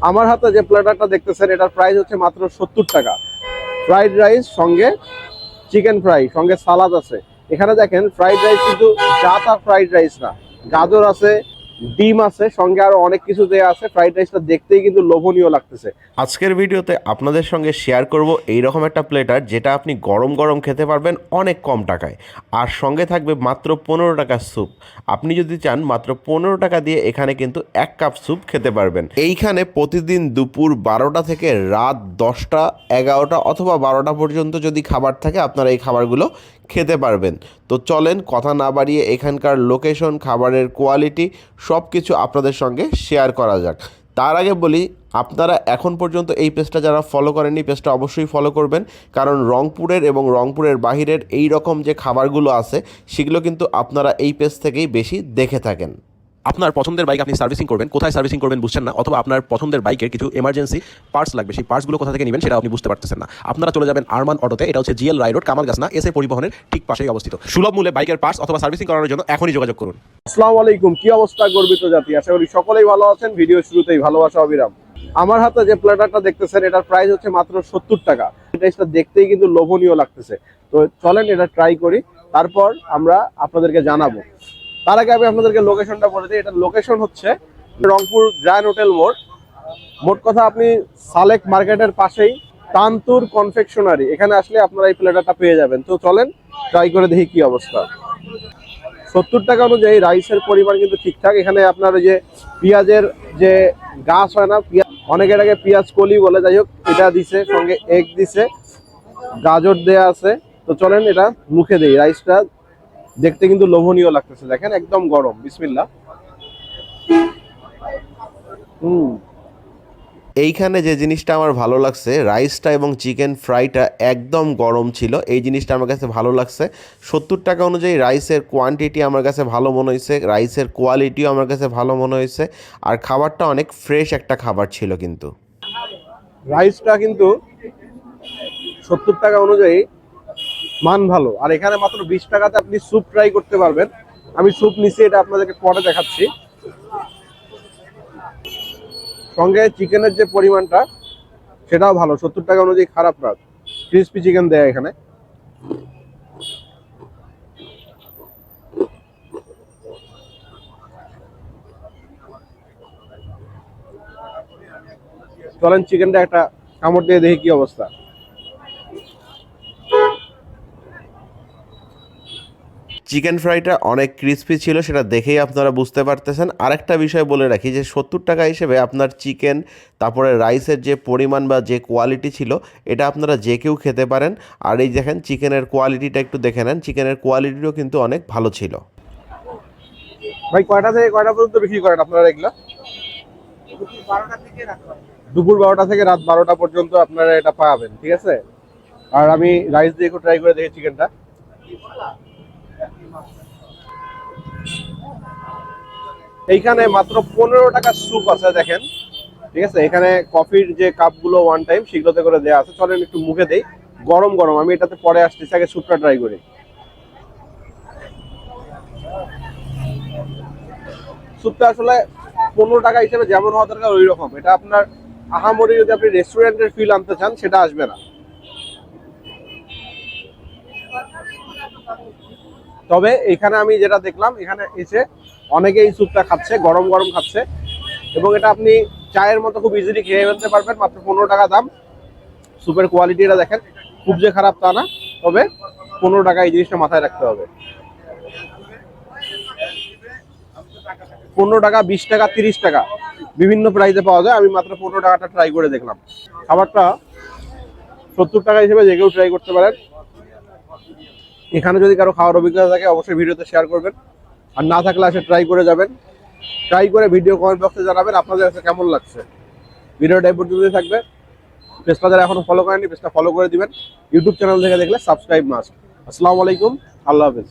আমার হাতে যে প্ল্যাটারটা দেখতেছেন, এটার প্রাইস হচ্ছে মাত্র সত্তর টাকা। ফ্রাইড রাইস সঙ্গে চিকেন ফ্রাই সঙ্গে সালাদ আছে। এখানে দেখেন ফ্রাইড রাইস কিন্তু যা তা ফ্রাইড রাইস না। গাজর আছে ডিম আছে, সঙ্গে আরও অনেক কিছু দেয়া আছে ফ্রাইড রাইসটা দেখতেই কিন্তু লোভনীয় লাগতেছে। আজকের ভিডিওতে আপনাদের সঙ্গে শেয়ার করব এই রকম একটা প্লেটার যেটা আপনি গরম গরম খেতে পারবেন অনেক কম টাকায়। আর সঙ্গে থাকবে মাত্র পনেরো টাকার স্যুপ আপনি যদি চান মাত্র পনেরো টাকা দিয়ে এখানে কিন্তু এক কাপ স্যুপ খেতে পারবেন। এইখানে প্রতিদিন দুপুর বারোটা থেকে রাত দশটা, এগারোটা অথবা বারোটা পর্যন্ত যদি খাবার থাকে, আপনারা এই খাবারগুলো খেতে পারবেন। তো চলেন, কথা না বাড়িয়ে এখানকার লোকেশন খাবারের কোয়ালিটি সব কিছু আপনাদের সঙ্গে শেয়ার করা যাক। তার আগে বলি, আপনারা এখন পর্যন্ত এই পেজটা যারা ফলো করেননি পেজটা অবশ্যই ফলো করবেন। কারণ রংপুরের এবং রংপুরের বাহিরের এই রকম যে খাবারগুলো আছে, সেগুলো কিন্তু আপনারা এই পেজ থেকেই বেশি দেখে থাকেন। আপনার পছন্দের বাইক আপনি সার্ভিসিং করবেন, কোথায় সার্ভিসিং করবেন বুঝছেন না, অথবা আপনার পছন্দের বাইকের কিছু এমার্জেন্সি পার্টস লাগবে, সেই পার্টসগুলো কোথা থেকে নেবেন সেটা আপনি বুঝতে পারতেছেন না। আপনারা চলে যাবেন আরমান অটোতে এটা হচ্ছে জিএল রাই রোড কামালগাছনা এসে পরিবহনের ঠিক পাশেই অবস্থিত। সুলভ মূল্যে বাইকের পার্টস অথবা সার্ভিসিং করানোর জন্য এখনই যোগাযোগ করুন। আসসালামু আলাইকুম, কি অবস্থা গর্বিত জাতি? আশা করি সকলেই ভালো আছেন। ভিডিও শুরুতেই ভালোবাসা, অবিরাম। আমার হাতে যে প্ল্যাটারটা দেখতেছেন, এটার প্রাইস হচ্ছে মাত্র সত্তর টাকা। এটা দেখতেই কিন্তু লোভনীয় লাগতেছে। তো চলেন এটা ট্রাই করি। তারপর আমরা আপনাদেরকে জানাব। তার আগে আমি আপনাদেরকে লোকেশনটা বলে দিই। এটার লোকেশন হচ্ছে রংপুর গ্র্যান্ড হোটেল মোড় মোট কথা আপনি সালেক মার্কেটের পাশেই তান্তুর কনফেকশনারি এখানে আসলে আপনারা এই প্লেটারটা পেয়ে যাবেন। তো চলেন ট্রাই করে দেখি কি অবস্থা। সত্তর টাকা অনুযায়ী রাইসের পরিমাণ কিন্তু ঠিকঠাক। এখানে আপনার ওই যে পেঁয়াজের যে গাছ হয় না, পেঁয়াজ অনেকে এটাকে পেঁয়াজ কলি বলে, যাই হোক, এটা দিছে, সঙ্গে এগ দিছে, গাজর দেয়া আছে। তো চলেন, এটা মুখে দেই। রাইসটা দেখতে কিন্তু লোভনীয় লাগতেছে দেখেন একদম গরম বিসমিল্লা হুম। এইখানে যে জিনিসটা আমার ভালো লাগছে রাইসটা এবং চিকেন ফ্রাইটা একদম গরম ছিল এই জিনিসটা আমার কাছে ভালো লাগছে। সত্তর টাকা অনুযায়ী রাইসের কোয়ান্টিটি আমার কাছে ভালো মনে হয়েছে রাইসের কোয়ালিটিও আমার কাছে ভালো মনে হয়েছে আর খাবারটা অনেক ফ্রেশ একটা খাবার ছিল কিন্তু। রাইসটা কিন্তু সত্তর টাকা অনুযায়ী মান ভালো। আর এখানে মাত্র বিশ টাকাতে আপনি স্যুপ ট্রাই করতে পারবেন। আমি স্যুপ নিচ্ছি এটা আপনাদেরকে পরে দেখাচ্ছি। সঙ্গে চিকেনের যে পরিমাণটা, সেটাও ভালো। সত্তর টাকা অনুযায়ী খারাপ না। ক্রিসপি চিকেন দেয় এখানে। চলেন চিকেনটা একটা কামড় দিয়ে দেখি কি অবস্থা। চিকেন ফ্রাইটা অনেক ক্রিস্পি ছিল, সেটা দেখেই আপনারা বুঝতে পারতেছেন। আরেকটা বিষয় বলে রাখি যে, সত্তর টাকা হিসেবে আপনার চিকেন, তারপরে রাইসের যে পরিমাণ বা যে কোয়ালিটি ছিল, এটা আপনারা যে কেউ খেতে পারেন। আর এই দেখেন, চিকেনের কোয়ালিটিটা একটু দেখে নেন। চিকেনের কোয়ালিটিও কিন্তু অনেক ভালো ছিল। ভাই, কয়টা থেকে কয়টা পর্যন্ত বিক্রি করেন আপনারা এগুলো? দুপুর বারোটা থেকে রাত বারোটা পর্যন্ত আপনারা এটা পাবেন, ঠিক আছে? আর আমি রাইস দিয়ে একটু ট্রাই করে দেখি চিকেনটা। এইখানে মাত্র পনেরো টাকা স্যুপ আছে, দেখেন। ঠিক আছে? এখানে কফির যে কাপগুলো ওয়ান টাইম সেগুলোতে করে দেওয়া আছে। চলেন একটু মুখে দেই। গরম গরম। আমি এটাতে পরে আসতেছি আগে স্যুপটা ট্রাই করি। স্যুপটা আসলে পনেরো টাকা হিসেবে যেমন হওয়া দরকার ওই রকম এটা আপনার আহামরি যদি আপনি রেস্টুরেন্টের ফিল আনতে চান, সেটা আসবে না। তবে এখানে আমি যেটা দেখলাম, এখানে এসে অনেকে এই স্যুপটা খাচ্ছে, গরম গরম খাচ্ছে। এবং এটা আপনি চায়ের মতো খুব ইজিলি খেয়ে ফেলতে পারবেন, মাত্র পনেরো টাকা দাম। স্যুপের কোয়ালিটিটা দেখেন, খুব যে খারাপ তা না, তবে পনেরো টাকা এই জিনিসটা মাথায় রাখতে হবে। পনেরো টাকা, বিশ টাকা, তিরিশ টাকা, বিভিন্ন প্রাইসে পাওয়া যায়। আমি মাত্র পনেরো টাকাটা ট্রাই করে দেখলাম। খাবারটা সত্তর টাকা হিসেবে যে কেউ ট্রাই করতে পারেন। এখানে যদি কারও খাওয়ার অভিজ্ঞতা থাকে, অবশ্যই ভিডিওতে শেয়ার করবেন। আর না থাকলে আসে ট্রাই করে যাবেন। ট্রাই করে ভিডিও কমেন্ট বক্সে জানাবেন আপনাদের কাছে কেমন লাগছে। ভিডিও এই পর্যন্তই থাকবে। পেজটা যারা এখনও ফলো করেনি পেজটা ফলো করে দিবেন। ইউটিউব চ্যানেল থেকে দেখলে সাবস্ক্রাইব মাস্ট আসসালামু আলাইকুম, আল্লাহ হাফেজ।